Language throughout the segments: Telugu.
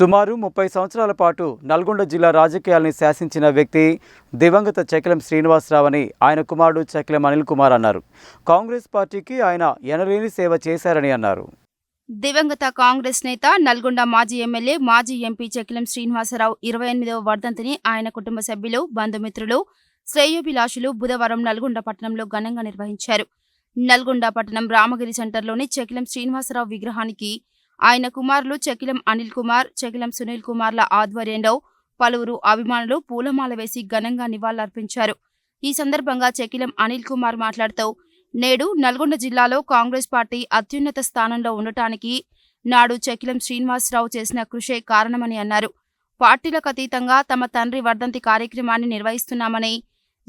సుమారు ముప్పై సంవత్సరాల పాటు నల్గొండ జిల్లా రాజకీయాల్ని శాసించిన వ్యక్తి దివంగత చకిలం శ్రీనివాసరావు అని ఆయన కుమారుడు చకిలం అనిల్ కుమార్ అన్నారు. కాంగ్రెస్ పార్టీకి ఆయన ఎనలేని సేవ చేశారని అన్నారు. దివంగత కాంగ్రెస్ నేత నల్గొండ మాజీ ఎమ్మెల్యే మాజీ ఎంపీ చకిలం శ్రీనివాసరావు ఇరవై ఎనిమిదవ వర్ధంతిని ఆయన కుటుంబ సభ్యులు బంధుమిత్రులు శ్రేయోభిలాషులు బుధవారం నల్గొండ పట్టణంలో ఘనంగా నిర్వహించారు. నల్గొండ పట్టణం రామగిరి సెంటర్లోని చకిలం శ్రీనివాసరావు విగ్రహానికి ఆయన కుమారులు చకిలం అనిల్ కుమార్ చకిలం సునీల్ కుమార్ల ఆధ్వర్యంలో పలువురు అభిమానులు పూలమాల వేసి ఘనంగా నివాళులర్పించారు. ఈ సందర్భంగా చకిలం అనిల్ కుమార్ మాట్లాడుతూ నేడు నల్గొండ జిల్లాలో కాంగ్రెస్ పార్టీ అత్యున్నత స్థానంలో ఉండటానికి నాడు చకిలం శ్రీనివాసరావు చేసిన కృషే కారణమని అన్నారు. పార్టీలకు అతీతంగా తమ తండ్రి వర్ధంతి కార్యక్రమాన్ని నిర్వహిస్తున్నామని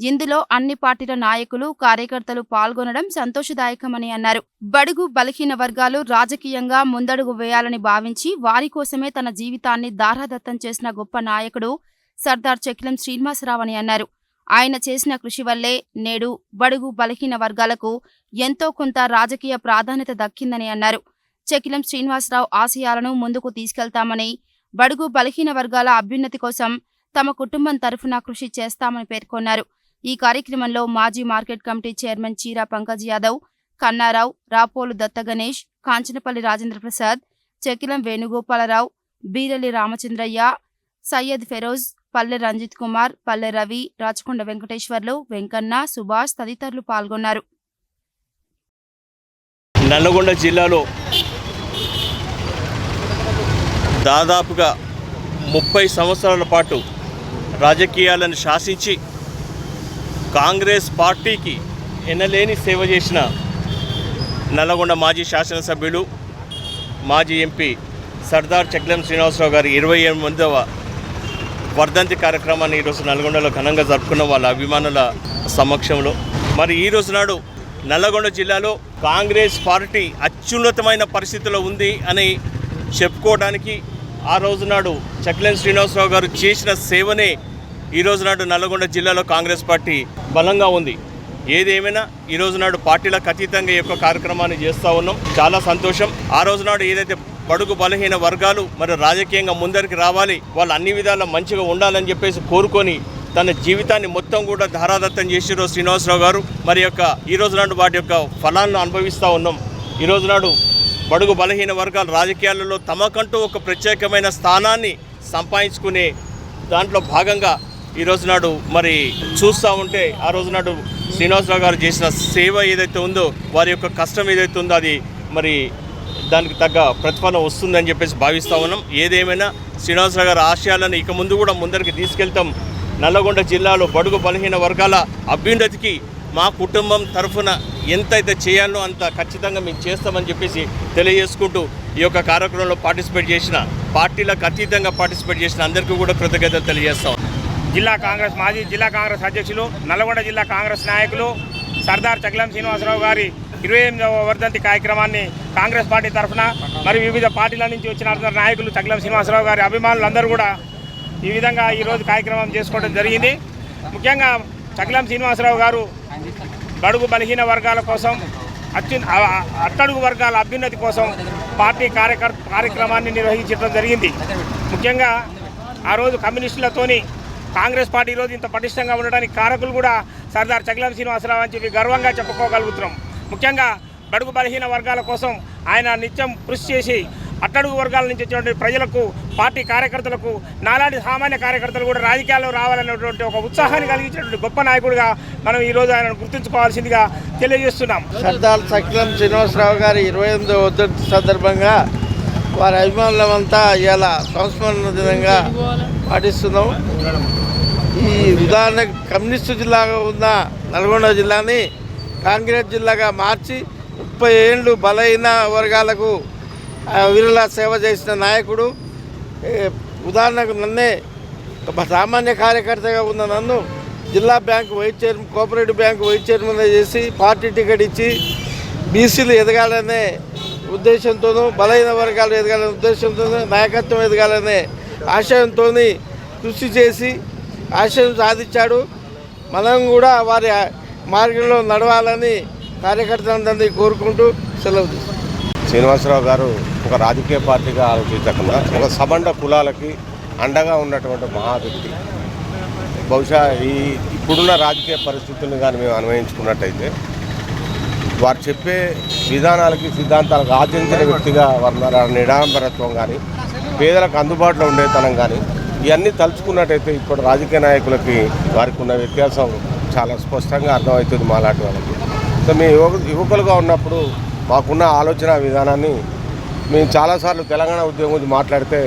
ఇందులో అన్ని పార్టీల నాయకులు కార్యకర్తలు పాల్గొనడం సంతోషదాయకమని అన్నారు. బడుగు బలహీన వర్గాలు రాజకీయంగా ముందడుగు వేయాలని భావించి వారి కోసమే తన జీవితాన్ని దారాదత్తం చేసిన గొప్ప నాయకుడు సర్దార్ చకిలం శ్రీనివాసరావు అని అన్నారు. ఆయన చేసిన కృషి వల్లే నేడు బడుగు బలహీన వర్గాలకు ఎంతో కొంత రాజకీయ ప్రాధాన్యత దక్కిందని అన్నారు. చకిలం శ్రీనివాసరావు ఆశయాలను ముందుకు తీసుకెళ్తామని బడుగు బలహీన వర్గాల అభ్యున్నతి కోసం తమ కుటుంబం తరఫున కృషి చేస్తామని పేర్కొన్నారు. ఈ కార్యక్రమంలో మాజీ మార్కెట్ కమిటీ చైర్మన్ చీరా పంకజ్ యాదవ్ కన్నారావు రాపోలు దత్త గణేష్ కాంచనపల్లి రాజేంద్ర ప్రసాద్ చకిలం వేణుగోపాలరావు బీరలి రామచంద్రయ్య సయ్యద్ ఫెరోజ్ పల్లె రంజిత్ కుమార్ పల్లె రవి రాచకొండ వెంకటేశ్వర్లు వెంకన్న సుభాష్ తదితరులు పాల్గొన్నారు. నల్లగొండ జిల్లాలో దాదాపుగా ముప్పై సంవత్సరాల పాటు రాజకీయాలను శాసించి కాంగ్రెస్ పార్టీకి ఎనలేని సేవ చేసిన నల్లగొండ మాజీ శాసనసభ్యులు మాజీ ఎంపీ సర్దార్ చక్లం శ్రీనివాసరావు గారి ఇరవై ఎనిమిదవ వర్ధంతి కార్యక్రమాన్ని ఈరోజు నల్గొండలో ఘనంగా జరుపుకున్న వాళ్ళ అభిమానుల సమక్షంలో. మరి ఈ రోజు నాడు నల్లగొండ జిల్లాలో కాంగ్రెస్ పార్టీ అత్యున్నతమైన పరిస్థితిలో ఉంది అని చెప్పుకోవడానికి ఆ రోజు నాడు చక్లం శ్రీనివాసరావు గారు చేసిన సేవనే ఈ నాడు నల్లగొండ జిల్లాలో కాంగ్రెస్ పార్టీ బలంగా ఉంది. ఏదేమైనా ఈ రోజు నాడు పార్టీలకు అతీతంగా ఈ యొక్క కార్యక్రమాన్ని చేస్తూ ఉన్నాం. చాలా సంతోషం. ఆ రోజు నాడు ఏదైతే బడుగు బలహీన వర్గాలు మరి రాజకీయంగా ముందరికి రావాలి వాళ్ళు అన్ని విధాలా మంచిగా ఉండాలని చెప్పేసి కోరుకొని తన జీవితాన్ని మొత్తం కూడా ధారాదత్తం చేసిరో శ్రీనివాసరావు గారు. మరి యొక్క ఈ రోజు నాడు వాటి యొక్క ఫలాలను అనుభవిస్తూ ఉన్నాం. ఈ రోజు నాడు బడుగు బలహీన వర్గాల రాజకీయాలలో తమకంటూ ఒక ప్రత్యేకమైన స్థానాన్ని సంపాదించుకునే దాంట్లో భాగంగా ఈ రోజు నాడు మరి చూస్తూ ఉంటే ఆ రోజు నాడు శ్రీనివాసరావు గారు చేసిన సేవ ఏదైతే ఉందో వారి యొక్క కష్టం ఏదైతే ఉందో అది మరి దానికి తగ్గ ప్రతిఫలం వస్తుందని చెప్పేసి భావిస్తూ ఉన్నాం. ఏదేమైనా శ్రీనివాసరావు గారి ఆశయాలను ఇక ముందు కూడా ముందరికి తీసుకెళ్తాం. నల్లగొండ జిల్లాలో బడుగు బలహీన వర్గాల అభ్యున్నతికి మా కుటుంబం తరఫున ఎంతైతే చేయాలో అంత ఖచ్చితంగా మేము చేస్తామని చెప్పేసి తెలియజేసుకుంటూ ఈ యొక్క కార్యక్రమంలో పార్టిసిపేట్ చేసిన పార్టీలకు అతీతంగా పార్టిసిపేట్ చేసిన అందరికీ కూడా కృతజ్ఞతలు తెలియజేస్తాం జిల్లా కాంగ్రెస్ మాజీ జిల్లా కాంగ్రెస్ అధ్యక్షులు నల్గొండ జిల్లా కాంగ్రెస్ నాయకులు సర్దార్ చక్లం శ్రీనివాసరావు గారి ఇరవై ఎనిమిదవ వర్ధంతి కార్యక్రమాన్ని కాంగ్రెస్ పార్టీ తరఫున మరి వివిధ పార్టీల నుంచి వచ్చిన నాయకులు చక్లం శ్రీనివాసరావు గారి అభిమానులందరూ కూడా ఈ విధంగా ఈరోజు కార్యక్రమం చేసుకోవడం జరిగింది. ముఖ్యంగా చక్లం శ్రీనివాసరావు గారు బడుగు బలహీన వర్గాల కోసం అత్యు ఆ- అట్టడుగు వర్గాల అభ్యున్నతి కోసం పార్టీ కార్యకర్ కార్యక్రమాన్ని నిర్వహించడం జరిగింది. ముఖ్యంగా ఆ రోజు కమ్యూనిస్టులతోని కాంగ్రెస్ పార్టీ ఈరోజు ఇంత పటిష్టంగా ఉండడానికి కారకులు కూడా సర్దార్ చగలం శ్రీనివాసరావు అని చెప్పి గర్వంగా చెప్పుకోగలుగుతున్నాం. ముఖ్యంగా బడుగు బలహీన వర్గాల కోసం ఆయన నిత్యం కృషి చేసి అట్టడుగు వర్గాల నుంచి వచ్చినటువంటి ప్రజలకు పార్టీ కార్యకర్తలకు నాలాంటి సామాన్య కార్యకర్తలు కూడా రాజకీయాల్లో రావాలనేటువంటి ఒక ఉత్సాహాన్ని కలిగించినటువంటి గొప్ప నాయకుడిగా మనం ఈరోజు ఆయనను గుర్తుంచుకోవాల్సిందిగా తెలియజేస్తున్నాం. సర్దార్ సకిలం శ్రీనివాసరావు గారి ఇరవై ఎనిమిదో సందర్భంగా వారి అభిమానులమంతా ఇలా సంస్మరణ దినంగా పాటిస్తున్నాం. ఈ ఉదాహరణ కమ్యూనిస్టు జిల్లాగా ఉన్న నల్గొండ జిల్లాని కాంగ్రెస్ జిల్లాగా మార్చి ముప్పై ఏళ్ళు బలైన వర్గాలకు వీరులా సేవ చేసిన నాయకుడు. ఉదాహరణకు నన్నే ఒక సామాన్య కార్యకర్తగా ఉన్న నన్ను జిల్లా bank vice chairman cooperative bank vice chairman చేసి పార్టీ టికెట్ ఇచ్చి బీసీలు ఎదగాలనే ఉద్దేశంతోనూ బలైన వర్గాలు ఎదగాలనే ఉద్దేశంతోనూ నాయకత్వం ఎదగాలనే ఆశయంతో కృషి చేసి ఆశయం సాధించాడు. మనం కూడా వారి మార్గంలో నడవాలని కార్యకర్తలందరినీ కోరుకుంటూ సెలవు శ్రీనివాసరావు గారు ఒక రాజకీయ పార్టీగా ఆలోచించకుండా ఒక సబండ కులాలకి అండగా ఉన్నటువంటి మహా వ్యక్తి బహుశా ఈ ఇప్పుడున్న రాజకీయ పరిస్థితులను కానీ మేము అన్వయించుకున్నట్టయితే వారు చెప్పే విధానాలకి సిద్ధాంతాలకు ఆచరించిన వ్యక్తిగా వారు నిడాంబరత్వం కానీ పేదలకు అందుబాటులో ఉండేతనం కానీ ఇవన్నీ తలుచుకున్నట్టయితే ఇప్పుడు రాజకీయ నాయకులకి వారికి ఉన్న వ్యత్యాసం చాలా స్పష్టంగా అర్థమవుతుంది మాలాంటి వాళ్ళకి. సో మేము యువకు యువకులుగా ఉన్నప్పుడు మాకున్న ఆలోచన విధానాన్ని మేము చాలాసార్లు తెలంగాణ ఉద్యోగం గురించి మాట్లాడితే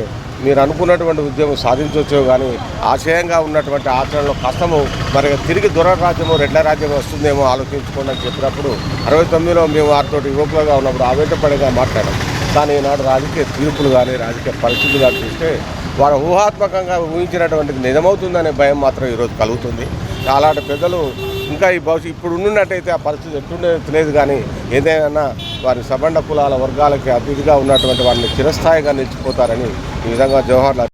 మీరు అనుకున్నటువంటి ఉద్యోగం సాధించవచ్చు కానీ ఆశయంగా ఉన్నటువంటి ఆచరణలో కష్టము మరి తిరిగి దురరాజ్యము రెడ్ల రాజ్యం వస్తుందేమో ఆలోచించుకోండి అని చెప్పినప్పుడు అరవై తొమ్మిదిలో మేము వారితో యువకులుగా ఉన్నప్పుడు ఆవేటపడిగా మాట్లాడాం. కానీ ఈనాడు రాజకీయ తీర్పులు కానీ రాజకీయ పరిస్థితులు కానీ చూస్తే వారు ఊహాత్మకంగా ఊహించినటువంటిది నిజమవుతుందనే భయం మాత్రం ఈరోజు కలుగుతుంది. అలాంటి పెద్దలు ఇంకా ఈ భవిష్యత్ ఇప్పుడు ఉన్నట్టయితే ఆ పరిస్థితి ఎట్టుండేది తెలియదు కానీ ఏదైనా వారి సబండ కులాల వర్గాలకి అతిథిగా ఉన్నటువంటి వారిని చిరస్థాయిగా నిలిచిపోతారని ఈ విధంగా జవహర్ లాల్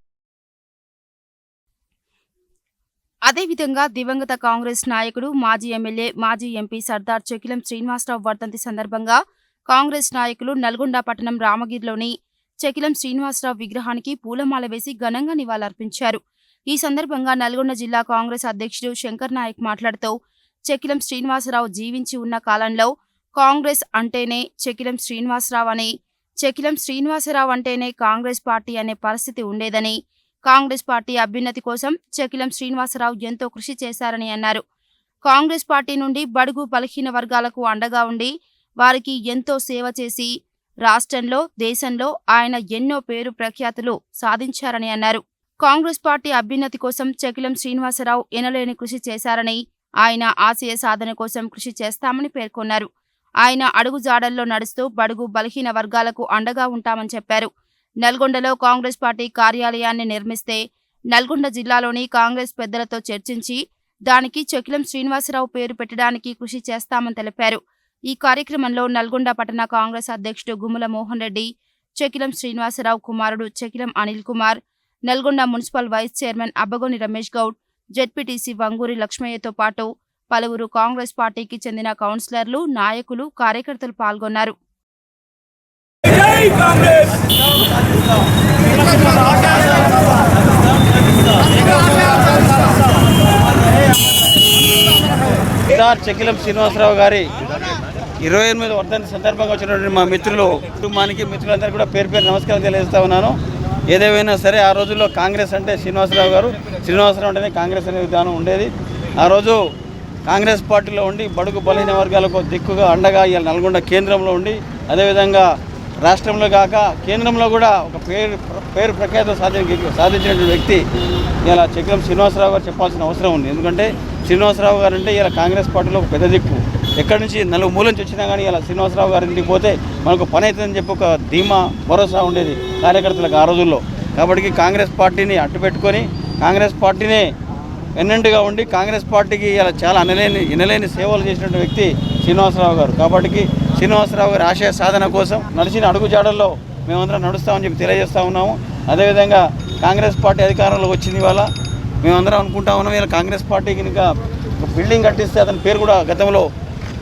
అదేవిధంగా దివంగత కాంగ్రెస్ నాయకుడు మాజీ ఎమ్మెల్యే మాజీ ఎంపీ సర్దార్ చెకిలం శ్రీనివాసరావు వర్ధంతి సందర్భంగా కాంగ్రెస్ నాయకులు నల్గొండ పట్టణం రామగిరిలోని చెకిలం శ్రీనివాసరావు విగ్రహానికి పూలమాల వేసి ఘనంగా నివాళులర్పించారు. ఈ సందర్భంగా నల్గొండ జిల్లా కాంగ్రెస్ అధ్యక్షుడు శంకర్ నాయక్ మాట్లాడుతూ చెకిలం శ్రీనివాసరావు జీవించి ఉన్న కాలంలో కాంగ్రెస్ అంటేనే చెకిలం శ్రీనివాసరావు అని చెకిలం శ్రీనివాసరావు అంటేనే కాంగ్రెస్ పార్టీ అనే పరిస్థితి ఉండేదని కాంగ్రెస్ పార్టీ అభ్యున్నతి కోసం చెకిలం శ్రీనివాసరావు ఎంతో కృషి చేశారని అన్నారు. కాంగ్రెస్ పార్టీ నుండి బడుగు బలహీన వర్గాలకు అండగా ఉండి వారికి ఎంతో సేవ చేసి రాష్ట్రంలో దేశంలో ఆయన ఎన్నో పేరు ప్రఖ్యాతులు సాధించారని అన్నారు. కాంగ్రెస్ పార్టీ అభ్యున్నతి కోసం చెకిలం శ్రీనివాసరావు ఎనలేని కృషి చేశారని ఆయన ఆశయ సాధన కోసం కృషి చేస్తామని పేర్కొన్నారు. ఆయన అడుగుజాడల్లో నడుస్తూ బడుగు బలహీన వర్గాలకు అండగా ఉంటామని చెప్పారు. నల్గొండలో కాంగ్రెస్ పార్టీ కార్యాలయాన్ని నిర్మిస్తే నల్గొండ జిల్లాలోని కాంగ్రెస్ పెద్దలతో చర్చించి దానికి చెకిలం శ్రీనివాసరావు పేరు పెట్టడానికి కృషి చేస్తామని తెలిపారు. ఈ కార్యక్రమంలో నల్గొండ పట్టణ కాంగ్రెస్ అధ్యక్షుడు గుమ్మల మోహన్ రెడ్డి చెకిలం శ్రీనివాసరావు కుమారుడు Chekilam Anil Kumar Nalgonda municipal vice chairman Abbagoni Ramesh Goud ZPTC Vanguri లక్ష్మయ్యతో పాటు పలువురు కాంగ్రెస్ పార్టీకి చెందిన కౌన్సిలర్లు నాయకులు కార్యకర్తలు పాల్గొన్నారు. సార్ చెక్కిలం శ్రీనివాసరావు గారి ఇరవై ఎనిమిది వర్ధంతి సందర్భంగా వచ్చినటువంటి మా మిత్రులు కుటుంబానికి మిత్రులందరికీ కూడా పేరు పేరు నమస్కారం తెలియజేస్తా ఉన్నాను. ఏదేమైనా సరే ఆ రోజుల్లో కాంగ్రెస్ అంటే శ్రీనివాసరావు గారు శ్రీనివాసరావు అంటేనే కాంగ్రెస్ అనే విధానం ఉండేది. ఆ రోజు కాంగ్రెస్ పార్టీలో ఉండి బడుగు బలహీన వర్గాలకు దిక్కుగా అండగా ఇవాళ నల్గొండ కేంద్రంలో ఉండి అదేవిధంగా రాష్ట్రంలో కాక కేంద్రంలో కూడా ఒక పేరు పేరు ప్రఖ్యాత సాధించ సాధించినటువంటి వ్యక్తి ఇలా చక్రం శ్రీనివాసరావు గారు చెప్పాల్సిన అవసరం ఉంది. ఎందుకంటే శ్రీనివాసరావు గారు అంటే ఇలా కాంగ్రెస్ పార్టీలో ఒక పెద్ద దిక్కు. ఎక్కడి నుంచి నలుగు మూల నుంచి వచ్చినా కానీ ఇలా శ్రీనివాసరావు గారి ఇంటికి పోతే మనకు పని అవుతుందని చెప్పి ఒక ధీమా భరోసా ఉండేది కార్యకర్తలకు ఆ రోజుల్లో. కాబట్టి కాంగ్రెస్ పార్టీని అడ్డు పెట్టుకొని కాంగ్రెస్ పార్టీనే ఎన్నెంటుగా ఉండి కాంగ్రెస్ పార్టీకి ఇలా చాలా అనలేని ఇనలేని సేవలు చేసినటువంటి వ్యక్తి శ్రీనివాసరావు గారు. కాబట్టి శ్రీనివాసరావు గారి ఆశయ సాధన కోసం నడిచిన అడుగుజాడల్లో మేమందరం నడుస్తామని చెప్పి తెలియజేస్తా ఉన్నాము. అదేవిధంగా కాంగ్రెస్ పార్టీ అధికారంలోకి వచ్చింది ఇవాళ. మేమందరం అనుకుంటా ఉన్నాం ఇలా కాంగ్రెస్ పార్టీకి ఇంకా ఒక బిల్డింగ్ కట్టిస్తే అతని పేరు కూడా గతంలో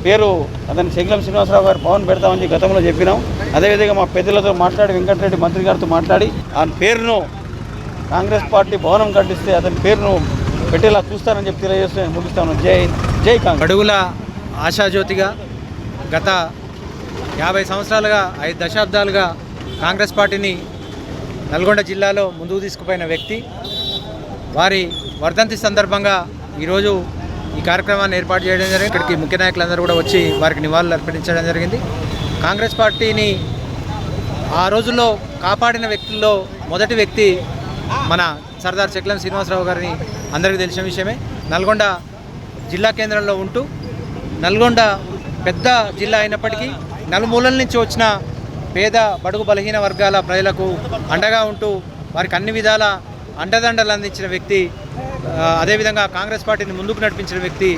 పేరు అతని శంకలం శ్రీనివాసరావు గారు భవన్ పెడతామని గతంలో చెప్పినాం. అదేవిధంగా మా పెద్దలతో మాట్లాడి వెంకటరెడ్డి మంత్రి గారితో మాట్లాడి ఆ పేరును కాంగ్రెస్ పార్టీ భవనం కట్టిస్తే అతని పేరును పెట్టేలా చూస్తారని చెప్పి తెలియజేస్తూ నేను ముగిస్తాను. జై జై కాంగ్రెస్. అడుగుల ఆశాజ్యోతిగా గత యాభై సంవత్సరాలుగా ఐదు దశాబ్దాలుగా కాంగ్రెస్ పార్టీని నల్గొండ జిల్లాలో ముందుకు తీసుకుపోయిన వ్యక్తి. వారి వర్ధంతి సందర్భంగా ఈరోజు ఈ కార్యక్రమాన్ని ఏర్పాటు చేయడం జరిగింది. ఇక్కడికి ముఖ్య నాయకులందరూ కూడా వచ్చి వారికి నివాళులు అర్పించడం జరిగింది. కాంగ్రెస్ పార్టీని ఆ రోజుల్లో కాపాడిన వ్యక్తుల్లో మొదటి వ్యక్తి మన సర్దార్ చెక్లం శ్రీనివాసరావు గారిని అందరికీ తెలిసిన విషయమే. నల్గొండ జిల్లా కేంద్రంలో ఉంటూ నల్గొండ పెద్ద జిల్లా అయినప్పటికీ నలుమూలల నుంచి వచ్చిన పేద బడుగు బలహీన వర్గాల ప్రజలకు అండగా ఉంటూ వారికి అన్ని విధాల అండదండలు అందించిన వ్యక్తి అదేవిధంగా కాంగ్రెస్ పార్టీని ముందుకు నడిపించిన వ్యక్తి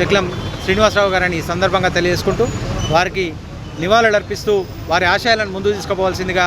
చెక్లం శ్రీనివాసరావు గారని ఈ సందర్భంగా తెలియజేసుకుంటూ వారికి నివాళులు అర్పిస్తూ వారి ఆశయాలను ముందుకు తీసుకుపోవాల్సిందిగా